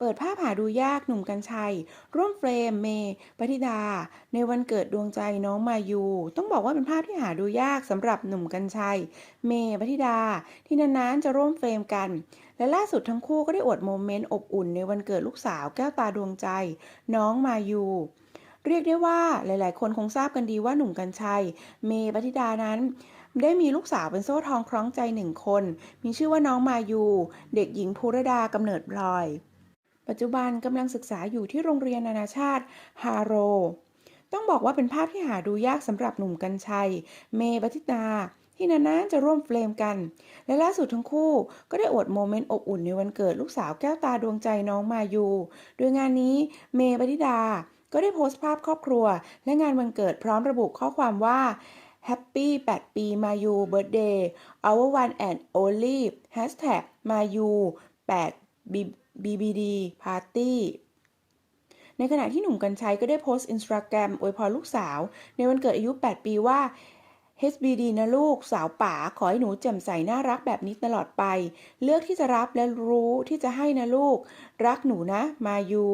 เปิดภาพหาดูยากหนุ่มกรรชัย ร่วมเฟรมเมย์ปฏิดา ในวันเกิดดวงใจน้องมายู ต้องบอกว่าเป็นภาพที่หาดูยากสำหรับหนุ่มกรรชัย เมย์ปฏิดา ที่นานๆจะร่วมเฟรมกัน และล่าสุดทั้งคู่ก็ได้อวดโมเมนต์อบอุ่นในวันเกิดลูกสาวแก้วตาดวงใจ น้องมายูเรียกได้ว่าหลาย ๆ คนคงทราบกันดีว่าหนุ่มกรรชัย เมย์ปฏิดานั้น ได้มีลูกสาวเป็นโซ่ทองคล้องใจหนึ่งคน มีชื่อว่าน้องมายู เด็กหญิงภูรดากำเนิดพลอย ปัจจุบันกำลังศึกษาอยู่ที่โรงเรียนนานาชาติฮาโร ต้องบอกว่าเป็นภาพที่หาดูยากสำหรับหนุ่มกัญชัย เมย์บัติตา ที่นานๆจะร่วมเฟรมกัน และล่าสุดทั้งคู่ก็ได้อวดโมเมนต์อบอุ่นในวันเกิดลูกสาวแก้วตาดวงใจน้องมายู โดยงานนี้เมย์บัติดา ก็ได้โพสต์ภาพครอบครัว และงานวันเกิดพร้อมระบุข้อความว่า Happy 8 ปี มายูเบิร์ดเดย์ our one and only hashtag มายู8 BBD Party ในขณะที่หนุ่มกัญชัยก็ได้โพสต์อินสตาแกรมอวยพรลูกสาว ในวันเกิดอายุ 8 ปีว่า HBD นะลูกสาวป๋าขอให้หนูแจ่มใสน่ารักแบบนี้ตลอดไป เลือกที่จะรับและรู้ที่จะให้นะลูก รักหนูนะ มายู